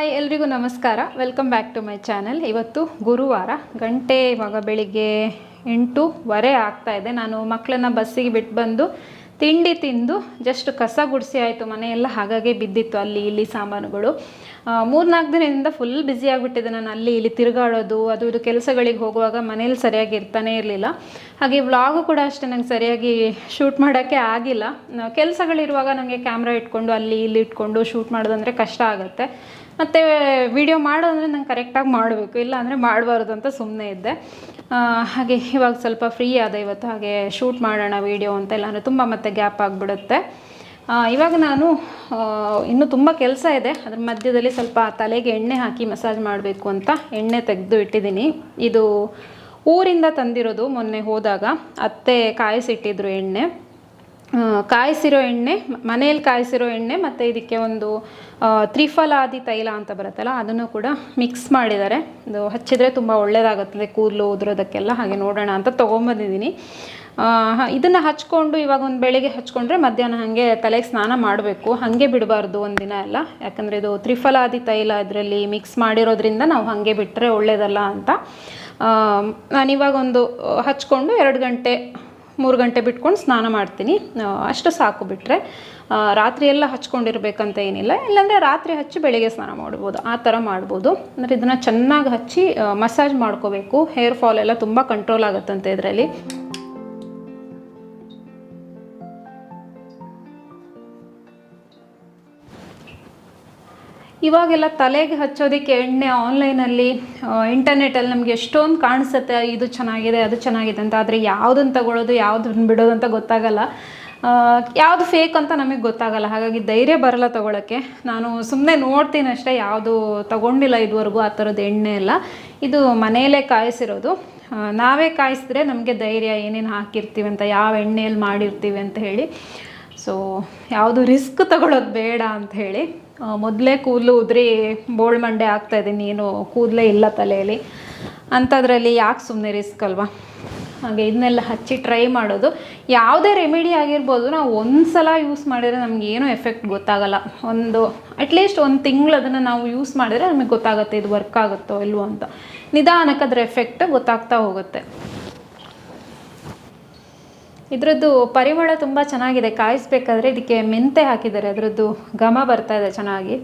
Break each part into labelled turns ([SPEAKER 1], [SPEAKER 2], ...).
[SPEAKER 1] Hi, ಎಲ್ರಿಗೂ ನಮಸ್ಕಾರ. Welcome back to my channel ಇವತ್ತು ಗುರುವಾರ, ಗಂಟೆ ಇವಾಗ ಬೆಳಿಗ್ಗೆ ಎಂಟೂವರೆ ಇದೆ. ನಾನು ಮಕ್ಕಳನ್ನ ಬಸ್ಸಿಗೆ ಬಿಟ್ಟು ಬಂದು ತಿಂಡಿ ತಿಂದು ಜಸ್ಟ್ ಕಸ ಗುಡಿಸಿ ಆಯಿತು. ಮನೆಯೆಲ್ಲ ಹಾಗಾಗಿ ಬಿದ್ದಿತ್ತು ಅಲ್ಲಿ ಇಲ್ಲಿ ಸಾಮಾನುಗಳು. ಮೂರ್ನಾಲ್ಕು ದಿನದಿಂದ ಫುಲ್ ಬ್ಯುಸಿ ಆಗಿಬಿಟ್ಟಿದೆ. ನಾನು ಅಲ್ಲಿ ಇಲ್ಲಿ ತಿರುಗಾಡೋದು, ಅದು ಇದು ಕೆಲಸಗಳಿಗೆ ಹೋಗುವಾಗ ಮನೇಲಿ ಸರಿಯಾಗಿ ಇರ್ತಾನೆ ಇರಲಿಲ್ಲ. ಹಾಗೆ ವ್ಲಾಗು ಕೂಡ ಅಷ್ಟೇ ನಂಗೆ ಸರಿಯಾಗಿ ಶೂಟ್ ಮಾಡೋಕ್ಕೆ ಆಗಿಲ್ಲ. ಕೆಲಸಗಳಿರುವಾಗ ನನಗೆ ಕ್ಯಾಮ್ರಾ ಇಟ್ಕೊಂಡು ಅಲ್ಲಿ ಇಲ್ಲಿ ಇಟ್ಕೊಂಡು ಶೂಟ್ ಮಾಡೋದಂದರೆ ಕಷ್ಟ ಆಗುತ್ತೆ. ಮತ್ತು ವಿಡಿಯೋ ಮಾಡೋದಂದರೆ ನಂಗೆ ಕರೆಕ್ಟಾಗಿ ಮಾಡಬೇಕು. ಇಲ್ಲ ಅಂದರೆ ಮಾಡಬಾರ್ದು ಅಂತ ಸುಮ್ಮನೆ ಇದ್ದೆ. ಹಾಗೆ ಇವಾಗ ಸ್ವಲ್ಪ ಫ್ರೀ ಆದ ಇವತ್ತು. ಹಾಗೆ ಶೂಟ್ ಮಾಡೋಣ ವಿಡಿಯೋ ಅಂತ ಇಲ್ಲ ಅಂದರೆ ತುಂಬ ಮತ್ತೆ ಗ್ಯಾಪ್ ಆಗಿಬಿಡುತ್ತೆ. ಇವಾಗ ನಾನು ಇನ್ನೂ ತುಂಬ ಕೆಲಸ ಇದೆ. ಅದ್ರ ಮಧ್ಯದಲ್ಲಿ ಸ್ವಲ್ಪ ತಲೆಗೆ ಎಣ್ಣೆ ಹಾಕಿ ಮಸಾಜ್ ಮಾಡಬೇಕು ಅಂತ ಎಣ್ಣೆ ತೆಗೆದು ಇಟ್ಟಿದ್ದೀನಿ. ಇದು ಊರಿಂದ ತಂದಿರೋದು ಮೊನ್ನೆ ಹೋದಾಗ. ಅತ್ತೆ ಕಾಯಿಸಿಟ್ಟಿದ್ರು ಎಣ್ಣೆ. ಕಾಯಿಸಿರೋ ಎಣ್ಣೆ ಮನೆಯಲ್ಲಿ ಕಾಯಿಸಿರೋ ಎಣ್ಣೆ ಮತ್ತು ಇದಕ್ಕೆ ಒಂದು ತ್ರಿಫಲಾದಿ ತೈಲ ಅಂತ ಬರುತ್ತಲ್ಲ, ಅದನ್ನು ಕೂಡ ಮಿಕ್ಸ್ ಮಾಡಿದ್ದಾರೆ. ಇದು ಹಚ್ಚಿದರೆ ತುಂಬ ಒಳ್ಳೆಯದಾಗುತ್ತದೆ ಕೂದಲು ಉದುರೋದಕ್ಕೆಲ್ಲ. ಹಾಗೆ ನೋಡೋಣ ಅಂತ ತೊಗೊಂಬಂದಿದ್ದೀನಿ. ಇದನ್ನು ಹಚ್ಕೊಂಡು ಇವಾಗ ಒಂದು ಬೆಳಿಗ್ಗೆ ಹಚ್ಕೊಂಡ್ರೆ ಮಧ್ಯಾಹ್ನ ಹಾಗೆ ತಲೆಗೆ ಸ್ನಾನ ಮಾಡಬೇಕು. ಹಾಗೆ ಬಿಡಬಾರ್ದು ಒಂದಿನ ಎಲ್ಲ. ಯಾಕಂದರೆ ಇದು ತ್ರಿಫಲಾದಿ ತೈಲ ಇದರಲ್ಲಿ ಮಿಕ್ಸ್ ಮಾಡಿರೋದ್ರಿಂದ ನಾವು ಹಾಗೆ ಬಿಟ್ಟರೆ ಒಳ್ಳೆಯದಲ್ಲ ಅಂತ. ನಾನು ನಾನಿವಾಗ ಒಂದು, ಹಚ್ಕೊಂಡು ಎರಡು ಗಂಟೆ ಮೂರು ಗಂಟೆ ಬಿಟ್ಕೊಂಡು ಸ್ನಾನ ಮಾಡ್ತೀನಿ. ಅಷ್ಟು ಸಾಕು ಬಿಟ್ಟರೆ ರಾತ್ರಿ ಎಲ್ಲ ಹಚ್ಕೊಂಡಿರ್ಬೇಕಂತ ಏನಿಲ್ಲ. ಇಲ್ಲಾಂದರೆ ರಾತ್ರಿ ಹಚ್ಚಿ ಬೆಳಿಗ್ಗೆ ಸ್ನಾನ ಮಾಡ್ಬೋದು. ಆ ಥರ ಮಾಡ್ಬೋದು. ಅಂದರೆ ಇದನ್ನು ಚೆನ್ನಾಗಿ ಹಚ್ಚಿ ಮಸಾಜ್ ಮಾಡ್ಕೋಬೇಕು. ಹೇರ್ ಫಾಲ್ ಎಲ್ಲ ತುಂಬ ಕಂಟ್ರೋಲ್ ಆಗುತ್ತಂತೆ ಇದರಲ್ಲಿ. ಇವಾಗೆಲ್ಲ ತಲೆಗೆ ಹಚ್ಚೋದಕ್ಕೆ ಎಣ್ಣೆ ಆನ್ಲೈನಲ್ಲಿ ಇಂಟರ್ನೆಟಲ್ಲಿ ನಮಗೆ ಎಷ್ಟೊಂದು ಕಾಣಿಸುತ್ತೆ, ಇದು ಚೆನ್ನಾಗಿದೆ, ಅದು ಚೆನ್ನಾಗಿದೆ ಅಂತ. ಆದರೆ ಯಾವುದನ್ನು ತಗೊಳ್ಳೋದು, ಯಾವುದನ್ನು ಬಿಡೋದು ಅಂತ ಗೊತ್ತಾಗಲ್ಲ. ಯಾವುದು ಫೇಕ್ ಅಂತ ನಮಗೆ ಗೊತ್ತಾಗಲ್ಲ. ಹಾಗಾಗಿ ಧೈರ್ಯ ಬರಲ್ಲ ತೊಗೊಳಕ್ಕೆ. ನಾನು ಸುಮ್ಮನೆ ನೋಡ್ತೀನಿ ಅಷ್ಟೇ, ಯಾವುದು ತಗೊಂಡಿಲ್ಲ ಇದುವರೆಗೂ ಆ ಥರದ್ದು ಎಣ್ಣೆ ಎಲ್ಲ. ಇದು ಮನೆಯಲ್ಲೇ ಕಾಯಿಸಿರೋದು. ನಾವೇ ಕಾಯಿಸಿದ್ರೆ ನಮಗೆ ಧೈರ್ಯ ಏನೇನು ಹಾಕಿರ್ತೀವಿ ಅಂತ, ಯಾವ ಎಣ್ಣೆಯಲ್ಲಿ ಮಾಡಿರ್ತೀವಿ ಅಂತ ಹೇಳಿ. ಸೊ ಯಾವುದು ರಿಸ್ಕ್ ತಗೊಳ್ಳೋದು ಬೇಡ ಅಂತ ಹೇಳಿ ಮೊದಲೇ ಕೂದಲು ಉದ್ರಿ ಬೋಳ್ ಮಂಡೆ ಆಗ್ತಾ ಇದ್ದೀನಿ ಏನು ಕೂದಲೇ ಇಲ್ಲ ತಲೆಯಲ್ಲಿ. ಅಂಥದ್ರಲ್ಲಿ ಯಾಕೆ ಸುಮ್ಮನೆ ರಿಸ್ಕ್ ಅಲ್ವಾ? ಹಾಗೆ ಇದನ್ನೆಲ್ಲ ಹಚ್ಚಿ ಟ್ರೈ ಮಾಡೋದು. ಯಾವುದೇ ರೆಮಿಡಿ ಆಗಿರ್ಬೋದು, ನಾವು ಒಂದು ಸಲ ಯೂಸ್ ಮಾಡಿದರೆ ನಮ್ಗೆ ಏನೂ ಎಫೆಕ್ಟ್ ಗೊತ್ತಾಗಲ್ಲ. ಒಂದು ಅಟ್ಲೀಸ್ಟ್ ಒಂದು ತಿಂಗಳು ಅದನ್ನು ನಾವು ಯೂಸ್ ಮಾಡಿದರೆ ನಮಗೆ ಗೊತ್ತಾಗುತ್ತೆ, ಇದು ವರ್ಕ್ ಆಗುತ್ತೋ ಇಲ್ವೋ ಅಂತ. ನಿಧಾನಕ್ಕೆ ಅದರ ಎಫೆಕ್ಟ್ ಗೊತ್ತಾಗ್ತಾ ಹೋಗುತ್ತೆ. ಇದರದ್ದು ಪರಿಮಳ ತುಂಬ ಚೆನ್ನಾಗಿದೆ. ಕಾಯಿಸ್ಬೇಕಾದ್ರೆ ಇದಕ್ಕೆ ಮೆಂತೆ ಹಾಕಿದ್ದಾರೆ. ಅದರದ್ದು ಘಮ ಬರ್ತಾ ಇದೆ ಚೆನ್ನಾಗಿ.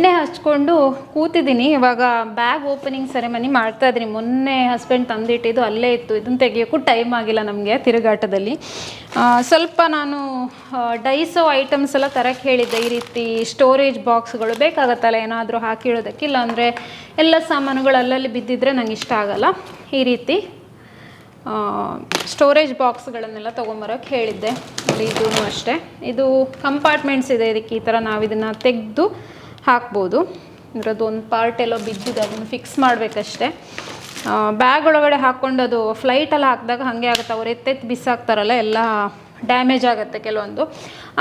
[SPEAKER 1] ಎಣ್ಣೆ ಹಚ್ಕೊಂಡು ಕೂತಿದ್ದೀನಿ. ಇವಾಗ ಬ್ಯಾಗ್ ಓಪನಿಂಗ್ ಸೆರೆಮನಿ ಮಾಡ್ತಾ ಇದ್ದೀನಿ. ಮೊನ್ನೆ ಹಸ್ಬೆಂಡ್ ತಂದಿಟ್ಟಿದ್ದು ಅಲ್ಲೇ ಇತ್ತು. ಇದನ್ನು ತೆಗಿಯೋಕ್ಕೂ ಟೈಮ್ ಆಗಿಲ್ಲ ನಮಗೆ ತಿರುಗಾಟದಲ್ಲಿ. ಸ್ವಲ್ಪ ನಾನು ಡೈಸೋ ಐಟಮ್ಸ್ ಎಲ್ಲ ತರಕ್ಕೆ ಹೇಳಿದ್ದೆ. ಈ ರೀತಿ ಸ್ಟೋರೇಜ್ ಬಾಕ್ಸ್ಗಳು ಬೇಕಾಗತ್ತಲ್ಲ, ಏನಾದರೂ ಹಾಕಿಡೋದಕ್ಕೆ ಇಲ್ಲಾಂದರೆ ಎಲ್ಲ ಸಾಮಾನುಗಳು ಅಲ್ಲಲ್ಲಿ ಬಿದ್ದಿದ್ರೆ ನಂಗೆ ಇಷ್ಟ ಆಗಲ್ಲ. ಈ ರೀತಿ ಸ್ಟೋರೇಜ್ ಬಾಕ್ಸ್ಗಳನ್ನೆಲ್ಲ ತೊಗೊಂಬರೋಕ್ಕೆ ಹೇಳಿದ್ದೆ. ಇದೂ ಅಷ್ಟೇ. ಇದು ಕಂಪಾರ್ಟ್ಮೆಂಟ್ಸ್ ಇದೆ ಇದಕ್ಕೆ ಈ ಥರ ನಾವು ಇದನ್ನು ತೆಗೆದು ಹಾಕ್ಬೋದು. ಅದರದ್ದೊಂದು ಪಾರ್ಟ್ ಎಲ್ಲೋ ಬಿದ್ದಿದೆ, ಅದನ್ನು ಫಿಕ್ಸ್ ಮಾಡಬೇಕಷ್ಟೇ. ಬ್ಯಾಗ್ ಒಳಗಡೆ ಹಾಕ್ಕೊಂಡು ಅದು ಫ್ಲೈಟಲ್ಲಿ ಹಾಕಿದಾಗ ಹಾಗೆ ಆಗುತ್ತೆ. ಅವ್ರು ಎತ್ತೆತ್ತು ಬಿಸಾಕ್ತಾರಲ್ಲ, ಎಲ್ಲ ಡ್ಯಾಮೇಜ್ ಆಗುತ್ತೆ ಕೆಲವೊಂದು.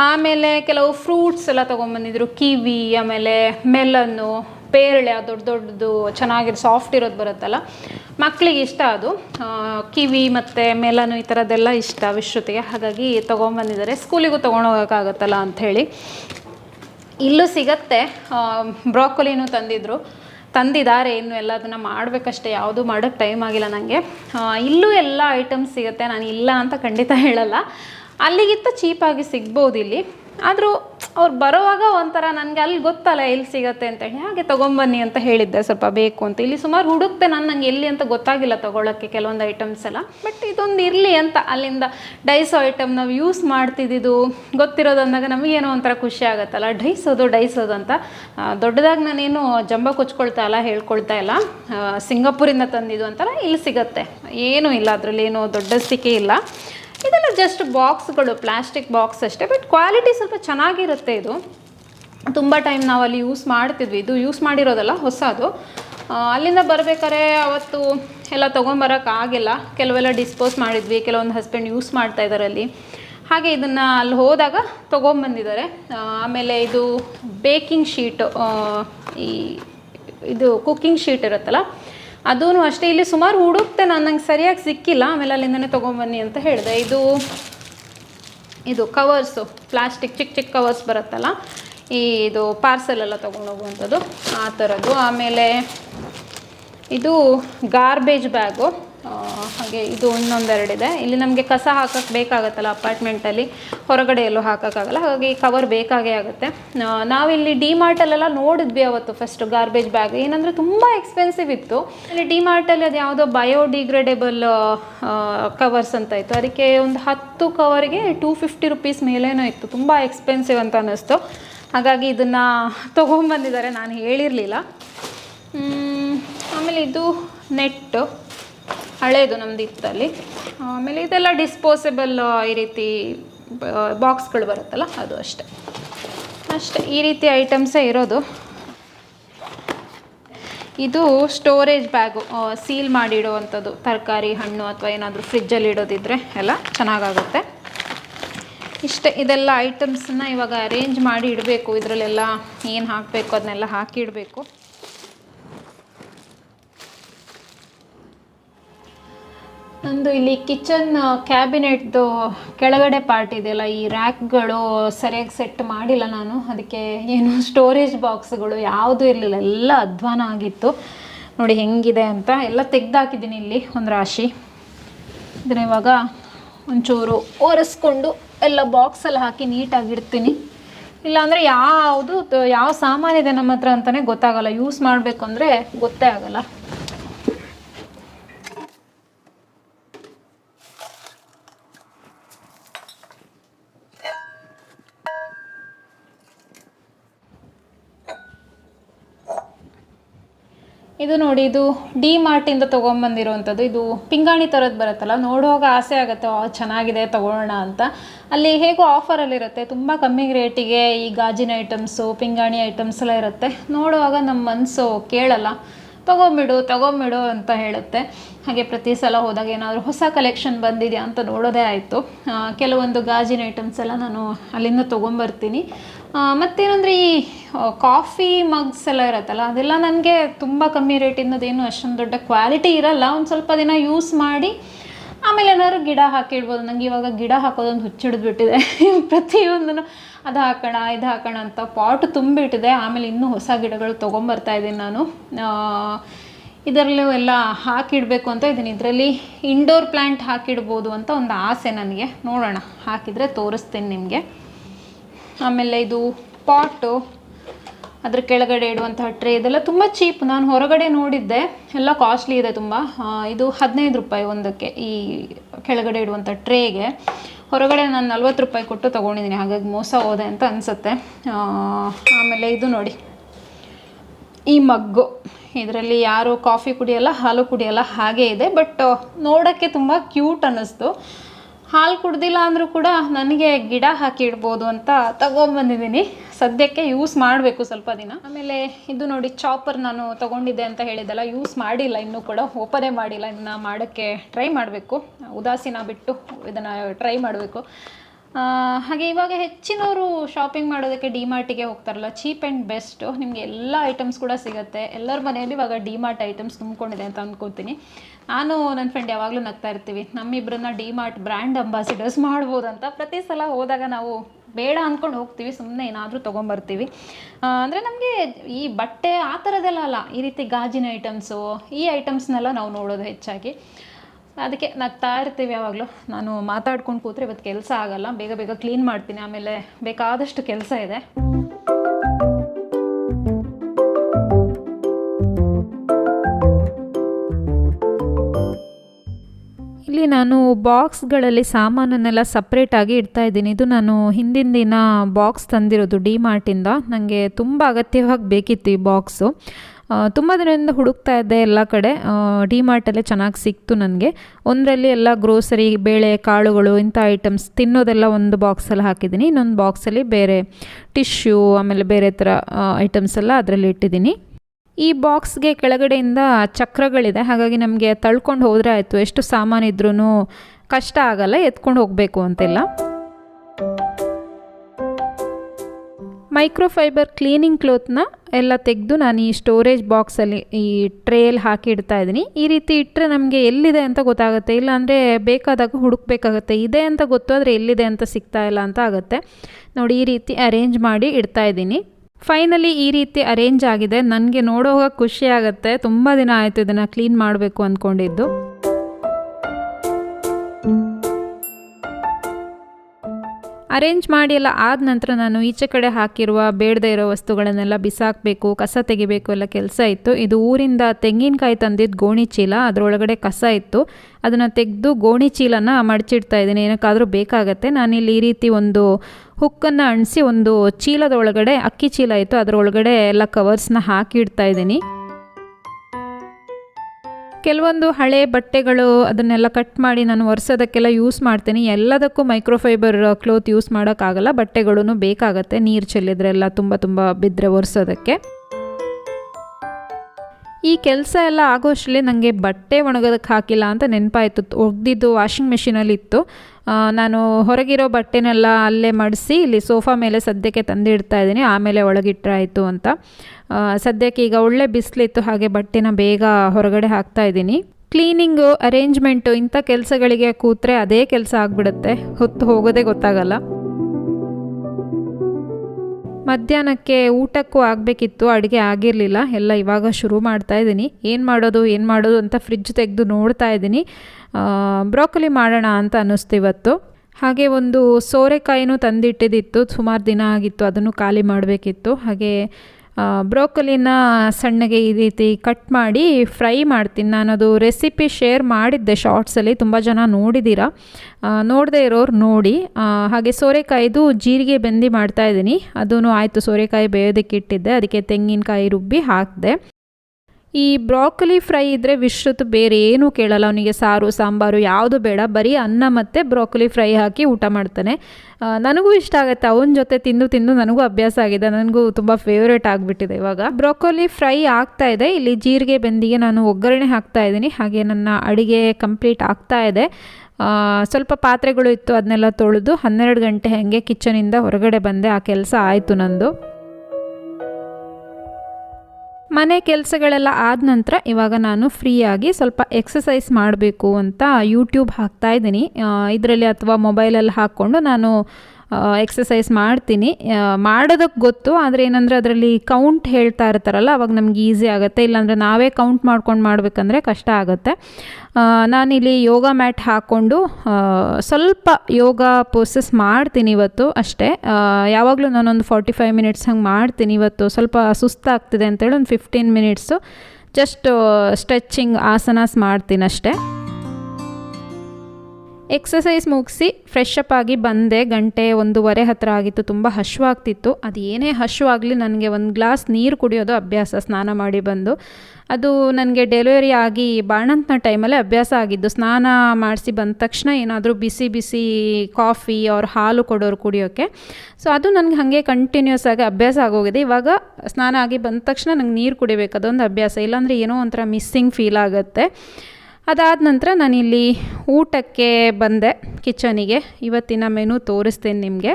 [SPEAKER 1] ಆಮೇಲೆ ಕೆಲವು ಫ್ರೂಟ್ಸ್ ಎಲ್ಲ ತೊಗೊಂಬಂದಿದ್ರು. ಕಿವಿ, ಆಮೇಲೆ ಮೆಲನ್ನು, ಪೇರಳೆ, ಆ ದೊಡ್ಡ ದೊಡ್ಡದು ಚೆನ್ನಾಗಿರೋ ಸಾಫ್ಟ್ ಇರೋದು ಬರುತ್ತಲ್ಲ ಮಕ್ಕಳಿಗೆ ಇಷ್ಟ ಅದು. ಕಿವಿ ಮತ್ತು ಮೆಲನು ಈ ಥರದ್ದೆಲ್ಲ ಇಷ್ಟ ವಿಶ್ರುತಿಗೆ. ಹಾಗಾಗಿ ತೊಗೊಂಬಂದಿದ್ದಾರೆ. ಸ್ಕೂಲಿಗೂ ತೊಗೊಂಡೋಗೋಕ್ಕಾಗತ್ತಲ್ಲ ಅಂಥೇಳಿ. ಇಲ್ಲೂ ಸಿಗತ್ತೆ. ಬ್ರೋಕೊಲಿನೂ ತಂದಿದ್ರು. ತಂದಿದ್ದಾರೆ, ಇನ್ನು ಎಲ್ಲ ಅದನ್ನು ಮಾಡಬೇಕಷ್ಟೇ, ಯಾವುದು ಮಾಡೋಕ್ಕೆ ಟೈಮ್ ಆಗಿಲ್ಲ ನನಗೆ ಇಲ್ಲೂ ಎಲ್ಲ ಐಟಮ್ಸ್ ಸಿಗುತ್ತೆ, ನಾನು ಇಲ್ಲ ಅಂತ ಖಂಡಿತ ಹೇಳಲ್ಲ. ಅಲ್ಲಿಗಿಂತ ಚೀಪಾಗಿ ಸಿಗ್ಬೋದು ಇಲ್ಲಿ. ಆದರೂ ಅವ್ರು ಬರೋವಾಗ ಒಂಥರ ನನಗೆ ಅಲ್ಲಿ ಗೊತ್ತಲ್ಲ ಎಲ್ಲಿ ಸಿಗತ್ತೆ ಅಂತ ಹೇಳಿ, ಹಾಗೆ ತೊಗೊಂಬನ್ನಿ ಅಂತ ಹೇಳಿದ್ದೆ, ಸ್ವಲ್ಪ ಬೇಕು ಅಂತ. ಇಲ್ಲಿ ಸುಮಾರು ಹುಡುಕ್ತೆ ನಾನು ನಂಗೆ ಎಲ್ಲಿ ಅಂತ ಗೊತ್ತಾಗಿಲ್ಲ ತೊಗೊಳಕ್ಕೆ ಕೆಲವೊಂದು ಐಟಮ್ಸ್ ಎಲ್ಲ. ಬಟ್ ಇದೊಂದು ಇರಲಿ ಅಂತ ಅಲ್ಲಿಂದ ಡೈಸೋ ಐಟಮ್ ನಾವು ಯೂಸ್ ಮಾಡ್ತಿದ್ದಿದ್ದು ಗೊತ್ತಿರೋದು ಅಂದಾಗ ನಮಗೇನೋ ಒಂಥರ ಖುಷಿ ಆಗುತ್ತಲ್ಲ. ಡೈಸೋದು ಡೈಸೋದು ಅಂತ. ದೊಡ್ಡದಾಗಿ ನಾನೇನು ಜಂಬ ಕೊಚ್ಕೊಳ್ತಾ ಇಲ್ಲ, ಹೇಳ್ಕೊಳ್ತಾ ಇಲ್ಲ. ಸಿಂಗಾಪುರಿಂದ ತಂದಿದ್ದು ಅಂತಲ್ಲ ಇಲ್ಲಿ ಸಿಗತ್ತೆ. ಏನೂ ಇಲ್ಲ ಅದರಲ್ಲಿ ದೊಡ್ಡ ದೊಡ್ಡಸ್ತಿಕೆ ಇಲ್ಲ. ಇದೆಲ್ಲ ಜಸ್ಟ್ ಬಾಕ್ಸ್ಗಳು ಪ್ಲಾಸ್ಟಿಕ್ ಬಾಕ್ಸ್ ಅಷ್ಟೇ ಬಟ್ ಕ್ವಾಲಿಟಿ ಸ್ವಲ್ಪ ಚೆನ್ನಾಗಿರುತ್ತೆ ಇದು. ತುಂಬ ಟೈಮ್ ನಾವು ಅಲ್ಲಿ ಯೂಸ್ ಮಾಡ್ತಿದ್ವಿ. ಇದು ಯೂಸ್ ಮಾಡಿರೋದಲ್ಲ ಹೊಸದು. ಅಲ್ಲಿಂದ ಬರಬೇಕಾದ್ರೆ ಅವತ್ತು ಎಲ್ಲ ತೊಗೊಂಬರೋಕ್ಕಾಗಿಲ್ಲ ಕೆಲವೆಲ್ಲ ಡಿಸ್ಪೋಸ್ ಮಾಡಿದ್ವಿ, ಕೆಲವೊಂದು ಹಸ್ಬೆಂಡ್ ಯೂಸ್ ಮಾಡ್ತಾ ಇದ್ದಾರೆ ಅಲ್ಲಿ ಹಾಗೆ ಇದನ್ನು ಅಲ್ಲಿ ಹೋದಾಗ ತೊಗೊಂಬಂದಿದ್ದಾರೆ. ಆಮೇಲೆ ಇದು ಬೇಕಿಂಗ್ ಶೀಟು ಈ, ಇದು ಕುಕ್ಕಿಂಗ್ ಶೀಟ್ ಇರುತ್ತಲ್ಲ ಅದೂ ಅಷ್ಟೇ, ಇಲ್ಲಿ ಸುಮಾರು ಹುಡುಕ್ತೆ ನಾನು, ನಂಗೆ ಸರಿಯಾಗಿ ಸಿಕ್ಕಿಲ್ಲ, ಆಮೇಲೆ ಅಲ್ಲಿಂದನೇ ತೊಗೊಂಬನ್ನಿ ಅಂತ ಹೇಳಿದೆ. ಇದು ಇದು ಕವರ್ಸು, ಪ್ಲಾಸ್ಟಿಕ್ ಚಿಕ್ಕ ಚಿಕ್ಕ ಕವರ್ಸ್ ಬರುತ್ತಲ್ಲ, ಈ ಇದು ಪಾರ್ಸೆಲ್ ಎಲ್ಲ ತೊಗೊಂಡು ಹೋಗುವಂಥದ್ದು ಆ ಥರದ್ದು. ಆಮೇಲೆ ಇದು ಗಾರ್ಬೇಜ್ ಬ್ಯಾಗು. ಹಾಗೆ ಇದು ಇನ್ನೊಂದೆರಡಿದೆ. ಇಲ್ಲಿ ನಮಗೆ ಕಸ ಹಾಕಕ್ಕೆ ಬೇಕಾಗತ್ತಲ್ಲ ಅಪಾರ್ಟ್ಮೆಂಟಲ್ಲಿ ಹೊರಗಡೆ ಎಲ್ಲೂ ಹಾಕೋಕ್ಕಾಗಲ್ಲ. ಹಾಗಾಗಿ ಕವರ್ ಬೇಕಾಗೇ ಆಗುತ್ತೆ. ನಾವಿಲ್ಲಿ ಡಿ ಮಾರ್ಟಲ್ಲೆಲ್ಲ ನೋಡಿದ್ವಿ ಅವತ್ತು ಫಸ್ಟ್ ಗಾರ್ಬೇಜ್ ಬ್ಯಾಗ್ ಏನಂದರೆ ತುಂಬ ಎಕ್ಸ್ಪೆನ್ಸಿವ್ ಇತ್ತು. ಇಲ್ಲಿ ಡಿ ಮಾರ್ಟಲ್ಲಿ ಅದು ಯಾವುದೋ ಬಯೋಡಿಗ್ರೇಡೇಬಲ್ ಕವರ್ಸ್ ಅಂತ ಇತ್ತು. ಅದಕ್ಕೆ ಒಂದು ಹತ್ತು ಕವರ್ಗೆ ಟೂ ಫಿಫ್ಟಿ ರುಪೀಸ್ ಮೇಲೇನೋ ಇತ್ತು. ತುಂಬ ಎಕ್ಸ್ಪೆನ್ಸಿವ್ ಅಂತ ಅನ್ನಿಸ್ತು. ಹಾಗಾಗಿ ಇದನ್ನು ತೊಗೊಂಬಂದಿದ್ದಾರೆ. ನಾನು ಹೇಳಿರಲಿಲ್ಲ. ಆಮೇಲೆ ಇದು ನೆಟ್ಟು ಹಳೇದು ನಮ್ದು ಇತ್ತಲ್ಲಿ. ಆಮೇಲೆ ಇದೆಲ್ಲ ಡಿಸ್ಪೋಸಬಲ್ ಈ ರೀತಿ ಬಾಕ್ಸ್ಗಳು ಬರುತ್ತಲ್ಲ, ಅದು ಅಷ್ಟೆ. ಅಷ್ಟೇ, ಈ ರೀತಿ ಐಟಮ್ಸೇ ಇರೋದು. ಇದು ಸ್ಟೋರೇಜ್ ಬ್ಯಾಗು ಸೀಲ್ ಮಾಡಿಡುವಂಥದ್ದು, ತರಕಾರಿ, ಹಣ್ಣು ಅಥವಾ ಏನಾದರೂ ಫ್ರಿಜ್ಜಲ್ಲಿ ಇಡೋದಿದ್ರೆ ಎಲ್ಲ ಚೆನ್ನಾಗಾಗುತ್ತೆ. ಇಷ್ಟೇ, ಇದೆಲ್ಲ ಐಟಮ್ಸನ್ನ ಇವಾಗ ಅರೇಂಜ್ ಮಾಡಿ ಇಡಬೇಕು. ಇದರಲ್ಲೆಲ್ಲ ಏನು ಹಾಕಬೇಕು, ಅದನ್ನೆಲ್ಲ ಹಾಕಿ ಇಡಬೇಕು. ನಂದು ಇಲ್ಲಿ ಕಿಚನ್ ಕ್ಯಾಬಿನೆಟ್ದು ಕೆಳಗಡೆ ಪಾರ್ಟ್ ಇದೆಯಲ್ಲ, ಈ ರ್ಯಾಕ್ಗಳು ಸರಿಯಾಗಿ ಸೆಟ್ ಮಾಡಿಲ್ಲ ನಾನು. ಅದಕ್ಕೆ ಏನು ಸ್ಟೋರೇಜ್ ಬಾಕ್ಸ್ಗಳು ಯಾವುದೂ ಇರಲಿಲ್ಲ, ಎಲ್ಲ ಅಧ್ವಾನ ಆಗಿತ್ತು. ನೋಡಿ ಹೆಂಗಿದೆ ಅಂತ ಎಲ್ಲ ತೆಗ್ದಾಕಿದ್ದೀನಿ ಇಲ್ಲಿ, ಒಂದು ರಾಶಿ. ಇದನ್ನು ಇವಾಗ ಒಂಚೂರು ಒರೆಸ್ಕೊಂಡು ಎಲ್ಲ ಬಾಕ್ಸಲ್ಲಿ ಹಾಕಿ ನೀಟಾಗಿಡ್ತೀನಿ ಇಲ್ಲಾಂದರೆ ಯಾವುದು ಯಾವ ಸಾಮಾನಿದೆ ನಮ್ಮ ಹತ್ರ ಅಂತಲೇ ಗೊತ್ತಾಗಲ್ಲ. ಯೂಸ್ ಮಾಡಬೇಕು ಅಂದರೆ ಗೊತ್ತೇ ಆಗಲ್ಲ. ಇದು ನೋಡಿ, ಇದು ಡಿ ಮಾರ್ಟಿಂದ ತೊಗೊಂಬಂದಿರುವಂಥದ್ದು. ಇದು ಪಿಂಗಾಣಿ ಥರದ್ದು ಬರುತ್ತಲ್ಲ, ನೋಡುವಾಗ ಆಸೆ ಆಗುತ್ತೆ ಚೆನ್ನಾಗಿದೆ, ತೊಗೊಳ್ಳೋಣ ಅಂತ. ಅಲ್ಲಿ ಹೇಗೋ ಆಫರಲ್ಲಿರುತ್ತೆ, ತುಂಬ ಕಮ್ಮಿ ರೇಟಿಗೆ ಈ ಗಾಜಿನ ಐಟಮ್ಸು, ಪಿಂಗಾಣಿ ಐಟಮ್ಸ್ ಎಲ್ಲ ಇರುತ್ತೆ. ನೋಡುವಾಗ ನಮ್ಮ ಮನಸ್ಸು ಕೇಳಲ್ಲ, ತೊಗೊಂಬಿಡು ತೊಗೊಂಬಿಡು ಅಂತ ಹೇಳುತ್ತೆ. ಹಾಗೆ ಪ್ರತಿ ಸಲ ಹೋದಾಗ ಏನಾದರೂ ಹೊಸ ಕಲೆಕ್ಷನ್ ಬಂದಿದೆಯಾ ಅಂತ ನೋಡೋದೇ ಆಯಿತು. ಕೆಲವೊಂದು ಗಾಜಿನ ಐಟಮ್ಸ್ ಎಲ್ಲ ನಾನು ಅಲ್ಲಿಂದ ತೊಗೊಂಬರ್ತೀನಿ. ಮತ್ತೇನಂದರೆ ಈ ಕಾಫಿ ಮಗ್ಸ್ ಎಲ್ಲ ಇರುತ್ತಲ್ಲ, ಅದೆಲ್ಲ ನನಗೆ ತುಂಬ ಕಮ್ಮಿ ರೇಟಿಂದದೇನು ಅಷ್ಟೊಂದು ದೊಡ್ಡ ಕ್ವಾಲಿಟಿ ಇರಲ್ಲ, ಒಂದು ಸ್ವಲ್ಪ ದಿನ ಯೂಸ್ ಮಾಡಿ, ಆಮೇಲೆ ಏನಾದ್ರು ಗಿಡ ಹಾಕಿಡ್ಬೋದು. ನನಗೆ ಇವಾಗ ಗಿಡ ಹಾಕೋದೊಂದು ಹುಚ್ಚಿಡಿದ್ಬಿಟ್ಟಿದೆ ಪ್ರತಿಯೊಂದನ್ನು ಅದು ಹಾಕೋಣ, ಇದು ಹಾಕೋಣ ಅಂತ ಪಾಟ್ ತುಂಬಿಟ್ಟಿದೆ. ಆಮೇಲೆ ಇನ್ನೂ ಹೊಸ ಗಿಡಗಳು ತೊಗೊಂಬರ್ತಾ ಇದ್ದೀನಿ ನಾನು. ಇದರಲ್ಲೂ ಎಲ್ಲ ಹಾಕಿಡಬೇಕು ಅಂತ ಇದ್ದೀನಿ. ಇದರಲ್ಲಿ ಇಂಡೋರ್ ಪ್ಲ್ಯಾಂಟ್ ಹಾಕಿಡ್ಬೋದು ಅಂತ ಒಂದು ಆಸೆ ನನಗೆ. ನೋಡೋಣ, ಹಾಕಿದರೆ ತೋರಿಸ್ತೀನಿ ನಿಮಗೆ. ಆಮೇಲೆ ಇದು ಪಾಟು, ಅದ್ರ ಕೆಳಗಡೆ ಇಡುವಂತಹ ಟ್ರೇ, ಇದೆಲ್ಲ ತುಂಬ ಚೀಪ್. ನಾನು ಹೊರಗಡೆ ನೋಡಿದ್ದೆ, ಎಲ್ಲ ಕಾಸ್ಟ್ಲಿ ಇದೆ ತುಂಬ. ಇದು ಹದಿನೈದು ರೂಪಾಯಿ ಒಂದಕ್ಕೆ ಈ ಕೆಳಗಡೆ ಇಡುವಂಥ ಟ್ರೇಗೆ. ಹೊರಗಡೆ ನಾನು ನಲ್ವತ್ತು ರೂಪಾಯಿ ಕೊಟ್ಟು ತೊಗೊಂಡಿದ್ದೀನಿ, ಹಾಗಾಗಿ ಮೋಸ ಹೋದೆ ಅಂತ ಅನಿಸುತ್ತೆ. ಆಮೇಲೆ ಇದು ನೋಡಿ. ಈ ಮಗ್ಗು. ಇದರಲ್ಲಿ ಯಾರು ಕಾಫಿ ಕುಡಿಯಲ್ಲ, ಹಾಲು ಕುಡಿಯಲ್ಲ ಹಾಗೆ ಇದೆ ಬಟ್ ನೋಡೋಕ್ಕೆ ತುಂಬ ಕ್ಯೂಟ್ ಅನ್ನಿಸ್ತು. ಹಾಲು ಕುಡ್ದಿಲ್ಲ ಅಂದರೂ ಕೂಡ ನನಗೆ ಗಿಡ ಹಾಕಿ ಇಡ್ಬೋದು ಅಂತ ತಗೊಂಬಂದಿದ್ದೀನಿ ಸದ್ಯಕ್ಕೆ ಯೂಸ್ ಮಾಡಬೇಕು ಸ್ವಲ್ಪ ದಿನ. ಆಮೇಲೆ ಇದು ನೋಡಿ ಚಾಪರ್ ನಾನು ತಗೊಂಡಿದ್ದೆ ಅಂತ ಹೇಳಿದ್ದಲ್ಲ ಯೂಸ್ ಮಾಡಿಲ್ಲ, ಇನ್ನೂ ಕೂಡ ಓಪನೇ ಮಾಡಿಲ್ಲ. ಇನ್ನು ಮಾಡೋಕ್ಕೆ ಟ್ರೈ ಮಾಡಬೇಕು. ಉದಾಸೀನ ಬಿಟ್ಟು ಇದನ್ನು ಟ್ರೈ ಮಾಡಬೇಕು. ಹಾಗೆ ಇವಾಗ ಹೆಚ್ಚಿನವರು ಶಾಪಿಂಗ್ ಮಾಡೋದಕ್ಕೆ ಡಿಮಾರ್ಟಿಗೆ ಹೋಗ್ತಾರಲ್ಲ ಚೀಪ್ ಆ್ಯಂಡ್ ಬೆಸ್ಟು ನಿಮಗೆ ಎಲ್ಲ ಐಟಮ್ಸ್ ಕೂಡ ಸಿಗುತ್ತೆ. ಎಲ್ಲರ ಮನೆಯಲ್ಲಿ ಇವಾಗ ಡಿಮಾರ್ಟ್ ಐಟಮ್ಸ್ ತುಂಬಿಕೊಂಡಿದೆ ಅಂತ ಅಂದ್ಕೊತೀನಿ ನಾನು ನನ್ನ ಫ್ರೆಂಡ್ ಯಾವಾಗಲೂ ನಗ್ತಾ ಇರ್ತೀವಿ. ನಮ್ಮಿಬ್ಬರನ್ನ ಡಿಮಾರ್ಟ್ ಬ್ರ್ಯಾಂಡ್ ಅಂಬಾಸಿಡರ್ಸ್ ಮಾಡ್ಬೋದಂತ. ಪ್ರತಿ ಸಲ ಹೋದಾಗ ನಾವು ಬೇಡ ಅಂದ್ಕೊಂಡು ಹೋಗ್ತೀವಿ ಸುಮ್ಮನೆ ಏನಾದರೂ ತೊಗೊಂಬರ್ತೀವಿ. ಅಂದರೆ ನಮಗೆ ಈ ಬಟ್ಟೆ ಆ ಥರದ್ದೆಲ್ಲ ಅಲ್ಲ. ಈ ರೀತಿ ಗಾಜಿನ ಐಟಮ್ಸು ಈ ಐಟಮ್ಸ್ನೆಲ್ಲ ನಾವು ನೋಡೋದು ಹೆಚ್ಚಾಗಿ. ಅದಕ್ಕೆ ನಗ್ತಾ ಇರ್ತೀವಿ ಯಾವಾಗಲೂ. ನಾನು ಮಾತಾಡ್ಕೊಂಡು ಕೂತ್ರೆ ಇವತ್ತು ಕೆಲಸ ಆಗಲ್ಲ. ಬೇಗ ಬೇಗ ಕ್ಲೀನ್ ಮಾಡ್ತೀನಿ. ಆಮೇಲೆ ಬೇಕಾದಷ್ಟು ಕೆಲಸ ಇದೆ. ಇಲ್ಲಿ ನಾನು ಬಾಕ್ಸ್ಗಳಲ್ಲಿ ಸಾಮಾನನ್ನೆಲ್ಲ ಸಪ್ರೇಟಾಗಿ ಇಡ್ತಾ ಇದ್ದೀನಿ. ಇದು ನಾನು ಹಿಂದಿನ ದಿನ ಬಾಕ್ಸ್ ತಂದಿರೋದು ಡಿ ಮಾರ್ಟಿಂದ ನನಗೆ ತುಂಬ ಅಗತ್ಯವಾಗಿ ಬೇಕಿತ್ತು ಈ ಬಾಕ್ಸು. ತುಂಬ ದಿನದಿಂದ ಹುಡುಕ್ತಾ ಇದ್ದೆ ಎಲ್ಲ ಕಡೆ. ಡಿ ಮಾರ್ಟಲ್ಲೇ ಚೆನ್ನಾಗಿ ಸಿಕ್ತು ನನಗೆ. ಒಂದರಲ್ಲಿ ಎಲ್ಲ ಗ್ರೋಸರಿ ಬೇಳೆ, ಕಾಳುಗಳು, ಇಂಥ ಐಟಮ್ಸ್ ತಿನ್ನೋದೆಲ್ಲ ಒಂದು ಬಾಕ್ಸಲ್ಲಿ ಹಾಕಿದ್ದೀನಿ. ಇನ್ನೊಂದು ಬಾಕ್ಸಲ್ಲಿ ಬೇರೆ ಟಿಶ್ಯೂ ಆಮೇಲೆ ಬೇರೆ ಥರ ಐಟಮ್ಸ್ ಎಲ್ಲ ಅದರಲ್ಲಿ ಇಟ್ಟಿದ್ದೀನಿ. ಈ ಬಾಕ್ಸ್ಗೆ ಕೆಳಗಡೆಯಿಂದ ಚಕ್ರಗಳಿದೆ. ಹಾಗಾಗಿ ನಮಗೆ ತಳ್ಕೊಂಡು ಹೋದರೆ ಆಯಿತು. ಎಷ್ಟು ಸಾಮಾನಿದ್ರೂ ಕಷ್ಟ ಆಗಲ್ಲ. ಎತ್ಕೊಂಡು ಹೋಗಬೇಕು ಅಂತೆಲ್ಲ. ಮೈಕ್ರೋಫೈಬರ್ ಕ್ಲೀನಿಂಗ್ ಕ್ಲೋತ್ನ ಎಲ್ಲ ತೆಗೆದು ನಾನು ಈ ಸ್ಟೋರೇಜ್ ಬಾಕ್ಸಲ್ಲಿ ಈ ಟ್ರೇಯಲ್ಲಿ ಹಾಕಿ ಇಡ್ತಾ ಇದ್ದೀನಿ. ಈ ರೀತಿ ಇಟ್ಟರೆ ನಮಗೆ ಎಲ್ಲಿದೆ ಅಂತ ಗೊತ್ತಾಗುತ್ತೆ. ಇಲ್ಲಾಂದರೆ ಬೇಕಾದಾಗ ಹುಡುಕ್ಬೇಕಾಗತ್ತೆ. ಇದೆ ಅಂತ ಗೊತ್ತು ಆದರೆ ಎಲ್ಲಿದೆ ಅಂತ ಸಿಗ್ತಾ ಇಲ್ಲ ಅಂತ ಆಗುತ್ತೆ. ನೋಡಿ, ಈ ರೀತಿ ಅರೇಂಜ್ ಮಾಡಿ ಇಡ್ತಾ ಇದ್ದೀನಿ. ಫೈನಲಿ ಈ ರೀತಿ ಅರೇಂಜ್ ಆಗಿದೆ. ನನಗೆ ನೋಡೋವಾಗ ಖುಷಿ ಆಗುತ್ತೆ. ತುಂಬ ದಿನ ಆಯಿತು ಇದನ್ನು ಕ್ಲೀನ್ ಮಾಡಬೇಕು ಅಂದ್ಕೊಂಡಿದ್ದು. ಅರೇಂಜ್ ಮಾಡಿ ಎಲ್ಲ ಆದ ನಂತರ ನಾನು ಈಚೆ ಕಡೆ ಹಾಕಿರುವ ಬೇಡದೇ ಇರೋ ವಸ್ತುಗಳನ್ನೆಲ್ಲ ಬಿಸಾಕಬೇಕು, ಕಸ ತೆಗಿಬೇಕು ಎಲ್ಲ ಕೆಲಸ ಇತ್ತು. ಇದು ಊರಿಂದ ತೆಂಗಿನಕಾಯಿ ತಂದಿದ್ದು ಗೋಣಿ ಚೀಲ, ಅದರೊಳಗಡೆ ಕಸ ಇತ್ತು. ಅದನ್ನು ತೆಗೆದು ಗೋಣಿ ಚೀಲನ ಮಡಚಿಡ್ತಾ ಇದ್ದೀನಿ. ಏನಕ್ಕಾದರೂ ಬೇಕಾಗತ್ತೆ. ನಾನಿಲ್ಲಿ ಈ ರೀತಿ ಒಂದು ಹುಕ್ಕನ್ನು ಅಣಿಸಿ ಒಂದು ಚೀಲದ ಒಳಗಡೆ ಅಕ್ಕಿ ಚೀಲ ಇತ್ತು. ಅದರೊಳಗಡೆ ಎಲ್ಲ ಕವರ್ಸ್ನ ಹಾಕಿ ಇಡ್ತಾ ಇದ್ದೀನಿ. ಕೆಲವೊಂದು ಹಳೆ ಬಟ್ಟೆಗಳು ಅದನ್ನೆಲ್ಲ ಕಟ್ ಮಾಡಿ ನಾನು ಒರೆಸೋದಕ್ಕೆಲ್ಲ ಯೂಸ್ ಮಾಡ್ತೀನಿ. ಎಲ್ಲದಕ್ಕೂ ಮೈಕ್ರೋಫೈಬರ್ ಕ್ಲೋತ್ ಯೂಸ್ ಮಾಡೋಕ್ಕಾಗಲ್ಲ. ಬಟ್ಟೆಗಳೂ ಬೇಕಾಗತ್ತೆ. ನೀರು ಚೆಲ್ಲಿದ್ರೆಲ್ಲ ತುಂಬ ತುಂಬ ಬಿದ್ದರೆ ಒರೆಸೋದಕ್ಕೆ. ಈ ಕೆಲಸ ಎಲ್ಲ ಆಗೋಷ್ಟರಲ್ಲಿ ನನಗೆ ಬಟ್ಟೆ ಒಣಗೋದಕ್ಕೆ ಹಾಕಿಲ್ಲ ಅಂತ ನೆನಪಾಯಿತು. ಒಗ್ದಿದ್ದು ವಾಷಿಂಗ್ ಮೆಷಿನಲ್ಲಿತ್ತು ನಾನು ಹೊರಗಿರೋ ಬಟ್ಟೆನೆಲ್ಲ ಅಲ್ಲೇ ಮಡಿಸಿ ಇಲ್ಲಿ ಸೋಫಾ ಮೇಲೆ ಸದ್ಯಕ್ಕೆ ತಂದಿಡ್ತಾ ಇದ್ದೀನಿ. ಆಮೇಲೆ ಒಳಗಿಟ್ರಾಯಿತು ಅಂತ. ಸದ್ಯಕ್ಕೆ ಈಗ ಒಳ್ಳೆ ಬಿಸಿಲಿತ್ತು, ಹಾಗೆ ಬಟ್ಟೆನ ಬೇಗ ಹೊರಗಡೆ ಹಾಕ್ತಾ ಇದ್ದೀನಿ. ಕ್ಲೀನಿಂಗು, ಅರೇಂಜ್ಮೆಂಟು ಇಂಥ ಕೆಲಸಗಳಿಗೆ ಕೂತ್ರೆ ಅದೇ ಕೆಲಸ ಆಗಿಬಿಡುತ್ತೆ. ಹೊತ್ತು ಹೋಗೋದೇ ಗೊತ್ತಾಗಲ್ಲ. ಮಧ್ಯಾಹ್ನಕ್ಕೆ ಊಟಕ್ಕೂ ಆಗಬೇಕಿತ್ತು, ಅಡುಗೆ ಆಗಿರಲಿಲ್ಲ. ಎಲ್ಲ ಇವಾಗ ಶುರು ಮಾಡ್ತಾ ಇದ್ದೀನಿ. ಏನು ಮಾಡೋದು ಏನು ಮಾಡೋದು ಅಂತ ಫ್ರಿಜ್ ತೆಗೆದು ನೋಡ್ತಾ ಇದ್ದೀನಿ. ಬ್ರೋಕಲಿ ಮಾಡೋಣ ಅಂತ ಅನ್ನಿಸ್ತು ಇವತ್ತು. ಹಾಗೆ ಒಂದು ಸೋರೆಕಾಯಿನೂ ತಂದಿಟ್ಟಿದ್ದಿತ್ತು ಸುಮಾರು ದಿನ ಆಗಿತ್ತು, ಅದನ್ನು ಖಾಲಿ ಮಾಡಬೇಕಿತ್ತು. ಹಾಗೆ ಬ್ರೋಕೊಲಿನ ಸಣ್ಣಗೆ ಈ ರೀತಿ ಕಟ್ ಮಾಡಿ ಫ್ರೈ ಮಾಡ್ತೀನಿ. ನಾನು ಅದು ರೆಸಿಪಿ ಶೇರ್ ಮಾಡಿದ್ದೆ ಶಾರ್ಟ್ಸಲ್ಲಿ, ತುಂಬ ಜನ ನೋಡಿದ್ದೀರಾ ನೋಡದೇ ಇರೋರು ನೋಡಿ. ಹಾಗೆ ಸೋರೆಕಾಯಿದು ಜೀರಿಗೆ ಬೆಂದಿ ಮಾಡ್ತಾಯಿದ್ದೀನಿ ಅದೂ ಆಯಿತು, ಸೋರೆಕಾಯಿ ಬೇಯೋದಕ್ಕೆ ಇಟ್ಟಿದ್ದೆ ಅದಕ್ಕೆ ತೆಂಗಿನಕಾಯಿ ರುಬ್ಬಿ ಹಾಕಿದೆ. ಈ ಬ್ರಾಕೊಲಿ ಫ್ರೈ ಇದ್ದರೆ ವಿಶ್ರುತ್ ಬೇರೆ ಏನೂ ಕೇಳಲ್ಲ. ಅವನಿಗೆ ಸಾರು, ಸಾಂಬಾರು ಯಾವುದು ಬೇಡ. ಬರೀ ಅನ್ನ ಮತ್ತು ಬ್ರಾಕೊಲಿ ಫ್ರೈ ಹಾಕಿ ಊಟ ಮಾಡ್ತಾನೆ. ನನಗೂ ಇಷ್ಟ ಆಗುತ್ತೆ. ಅವನ ಜೊತೆ ತಿಂದು ತಿಂದು ನನಗೂ ಅಭ್ಯಾಸ ಆಗಿದೆ. ನನಗೂ ತುಂಬ ಫೇವ್ರೇಟ್ ಆಗಿಬಿಟ್ಟಿದೆ ಇವಾಗ. ಬ್ರೊಕೊಲಿ ಫ್ರೈ ಆಗ್ತಾ ಇದೆ. ಇಲ್ಲಿ ಜೀರಿಗೆ, ಬೆಂದಿಗೆ ನಾನು ಒಗ್ಗರಣೆ ಹಾಕ್ತಾ ಇದ್ದೀನಿ. ಹಾಗೆ ನನ್ನ ಅಡುಗೆ ಕಂಪ್ಲೀಟ್ ಆಗ್ತಾ ಇದೆ. ಸ್ವಲ್ಪ ಪಾತ್ರೆಗಳು ಇತ್ತು, ಅದನ್ನೆಲ್ಲ ತೊಳೆದು ಹನ್ನೆರಡು ಗಂಟೆ ಹಾಗೆ ಕಿಚನಿಂದ ಹೊರಗಡೆ ಬಂದೆ. ಆ ಕೆಲಸ ಆಯಿತು ನಂದು. ಮನೆ ಕೆಲಸಗಳೆಲ್ಲ ಆದ ನಂತರ ಇವಾಗ ನಾನು ಫ್ರೀಯಾಗಿ ಸ್ವಲ್ಪ ಎಕ್ಸಸೈಸ್ ಮಾಡಬೇಕು ಅಂತ ಯೂಟ್ಯೂಬ್ ಹಾಕ್ತಾ ಇದ್ದೀನಿ. ಇದರಲ್ಲಿ ಅಥವಾ ಮೊಬೈಲಲ್ಲಿ ಹಾಕ್ಕೊಂಡು ನಾನು ಎಕ್ಸಸೈಸ್ ಮಾಡ್ತೀನಿ. ಮಾಡೋದಕ್ಕೆ ಗೊತ್ತು, ಆದರೆ ಏನಂದರೆ ಅದರಲ್ಲಿ ಕೌಂಟ್ ಹೇಳ್ತಾ ಇರ್ತಾರಲ್ಲ, ಅವಾಗ ನಮ್ಗೆ ಈಸಿ ಆಗುತ್ತೆ. ಇಲ್ಲಾಂದರೆ ನಾವೇ ಕೌಂಟ್ ಮಾಡ್ಕೊಂಡು ಮಾಡಬೇಕಂದ್ರೆ ಕಷ್ಟ ಆಗುತ್ತೆ. ನಾನಿಲ್ಲಿ ಯೋಗ ಮ್ಯಾಟ್ ಹಾಕ್ಕೊಂಡು ಸ್ವಲ್ಪ ಯೋಗ ಪೋಸಸ್ ಮಾಡ್ತೀನಿ ಇವತ್ತು ಅಷ್ಟೇ. ಯಾವಾಗಲೂ ನಾನೊಂದು ಫಾರ್ಟಿ ಫೈವ್ ಮಿನಿಟ್ಸ್ ಹಂಗೆ ಮಾಡ್ತೀನಿ ಇವತ್ತು. ಸ್ವಲ್ಪ ಸುಸ್ತಾಗ್ತಿದೆ ಅಂತೇಳಿ ಒಂದು fifteen minutes just stretching asanas ಮಾಡ್ತೀನಿ ಅಷ್ಟೇ. ಎಕ್ಸಸೈಸ್ ಮುಗಿಸಿ ಫ್ರೆಶ್ ಅಪ್ ಆಗಿ ಬಂದೆ. ಗಂಟೆ ಒಂದೂವರೆ ಹತ್ತಿರ ಆಗಿತ್ತು. ತುಂಬ ಹಶ್ವಾಗ್ತಿತ್ತು. ಅದು ಏನೇ ಹಶ್ವಾಗಲಿ ನನಗೆ ಒಂದು ಗ್ಲಾಸ್ ನೀರು ಕುಡಿಯೋದು ಅಭ್ಯಾಸ. ಸ್ನಾನ ಮಾಡಿ ಬಂದು. ಅದು ನನಗೆ ಡೆಲಿವರಿ ಆಗಿ ಬಾಣಂತನ ಟೈಮಲ್ಲಿ ಅಭ್ಯಾಸ ಆಗಿದ್ದು. ಸ್ನಾನ ಮಾಡಿಸಿ ಬಂದ ತಕ್ಷಣ ಏನಾದರೂ ಬಿಸಿ ಬಿಸಿ ಕಾಫಿ ಅವ್ರ ಹಾಲು ಕೊಡೋರು ಕುಡಿಯೋಕ್ಕೆ ಸೊ ಅದು ನನಗೆ ಹಾಗೆ ಕಂಟಿನ್ಯೂಸ್ ಆಗಿ ಅಭ್ಯಾಸ ಆಗೋಗಿದೆ. ಇವಾಗ ಸ್ನಾನ ಆಗಿ ಬಂದ ತಕ್ಷಣ ನಂಗೆ ನೀರು ಕುಡಿಬೇಕು. ಅದೊಂದು ಅಭ್ಯಾಸ. ಇಲ್ಲಾಂದರೆ ಏನೋ ಒಂಥರ ಮಿಸ್ಸಿಂಗ್ ಫೀಲ್ ಆಗುತ್ತೆ. ಅದಾದ ನಂತರ ನಾನಿಲ್ಲಿ ಊಟಕ್ಕೆ ಬಂದೆ ಕಿಚನಿಗೆ. ಇವತ್ತಿನ ಮೆನು ತೋರಿಸ್ತೇನೆ ನಿಮಗೆ.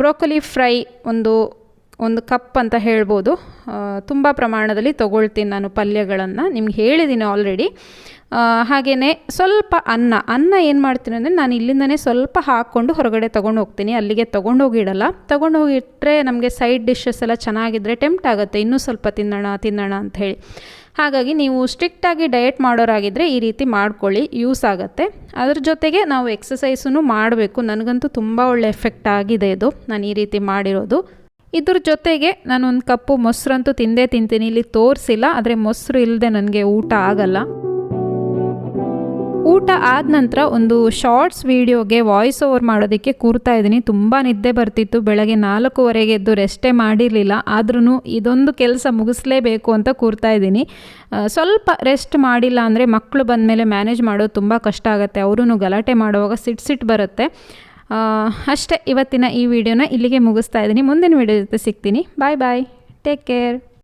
[SPEAKER 1] ಬ್ರೋಕೊಲಿ ಫ್ರೈ ಒಂದು ಒಂದು ಕಪ್ ಅಂತ ಹೇಳ್ಬೋದು. ತುಂಬ ಪ್ರಮಾಣದಲ್ಲಿ ತೊಗೊಳ್ತೀನಿ ನಾನು ಪಲ್ಯಗಳನ್ನು. ನಿಮ್ಗೆ ಹೇಳಿದ್ದೀನಿ ಆಲ್ರೆಡಿ ಹಾಗೆಯೇ ಸ್ವಲ್ಪ ಅನ್ನ. ಅನ್ನ ಏನು ಮಾಡ್ತೀನಿ ಅಂದರೆ ನಾನು ಇಲ್ಲಿಂದನೇ ಸ್ವಲ್ಪ ಹಾಕ್ಕೊಂಡು ಹೊರಗಡೆ ತೊಗೊಂಡು ಹೋಗ್ತೀನಿ ಅಲ್ಲಿಗೆ ತೊಗೊಂಡೋಗಿಡಲ್ಲ. ತೊಗೊಂಡೋಗಿಟ್ಟರೆ ನಮಗೆ ಸೈಡ್ ಡಿಶಸ್ ಎಲ್ಲ ಚೆನ್ನಾಗಿದ್ದರೆ ಟೆಂಪ್ಟ್ ಆಗುತ್ತೆ. ಇನ್ನೂ ಸ್ವಲ್ಪ ತಿನ್ನೋಣ ತಿನ್ನೋಣ ಅಂಥೇಳಿ ಹಾಗಾಗಿ ನೀವು ಸ್ಟ್ರಿಕ್ಟಾಗಿ ಡಯಟ್ ಮಾಡೋರಾಗಿದ್ದರೆ ಈ ರೀತಿ ಮಾಡ್ಕೊಳ್ಳಿ ಯೂಸ್ ಆಗುತ್ತೆ. ಅದ್ರ ಜೊತೆಗೆ ನಾವು ಎಕ್ಸಸೈಸನ್ನು ಮಾಡಬೇಕು. ನನಗಂತೂ ತುಂಬ ಒಳ್ಳೆ ಎಫೆಕ್ಟ್ ಆಗಿದೆ ಇದು. ನಾನು ಈ ರೀತಿ ಮಾಡಿರೋದು. ಇದ್ರ ಜೊತೆಗೆ ನಾನೊಂದು ಕಪ್ಪು ಮೊಸರಂತೂ ತಿಂದೇ ತಿಂತೀನಿ. ಇಲ್ಲಿ ತೋರಿಸಿಲ್ಲ, ಆದರೆ ಮೊಸರು ಇಲ್ಲದೆ ನನಗೆ ಊಟ ಆಗಲ್ಲ. ಊಟ ಆದ ನಂತರ ಒಂದು ಶಾರ್ಟ್ಸ್ ವೀಡಿಯೋಗೆ ವಾಯ್ಸ್ ಓವರ್ ಮಾಡೋದಕ್ಕೆ ಕೂರ್ತಾ ಇದ್ದೀನಿ. ತುಂಬ ನಿದ್ದೆ ಬರ್ತಿತ್ತು. ಬೆಳಗ್ಗೆ ನಾಲ್ಕೂವರೆಗೆ ಎದ್ದು ರೆಸ್ಟೇ ಮಾಡಿರಲಿಲ್ಲ. ಆದ್ರೂ ಇದೊಂದು ಕೆಲಸ ಮುಗಿಸ್ಲೇಬೇಕು ಅಂತ ಕೂರ್ತಾ ಇದ್ದೀನಿ. ಸ್ವಲ್ಪ ರೆಸ್ಟ್ ಮಾಡಿಲ್ಲ ಅಂದರೆ ಮಕ್ಕಳು ಬಂದ ಮೇಲೆ ಮ್ಯಾನೇಜ್ ಮಾಡೋದು ತುಂಬ ಕಷ್ಟ ಆಗುತ್ತೆ. ಅವರೂ ಗಲಾಟೆ ಮಾಡುವಾಗ ಸಿಟ್ಟು ಸಿಟ್ಟು ಬರುತ್ತೆ. ಅಷ್ಟೇ ಇವತ್ತಿನ ಈ ವಿಡಿಯೋನ ಇಲ್ಲಿಗೆ ಮುಗಿಸ್ತಾ ಇದ್ದೀನಿ. ಮುಂದಿನ ವಿಡಿಯೋ ಜೊತೆ ಸಿಗ್ತೀನಿ. ಬಾಯ್ ಬಾಯ್ ಟೇಕ್ ಕೇರ್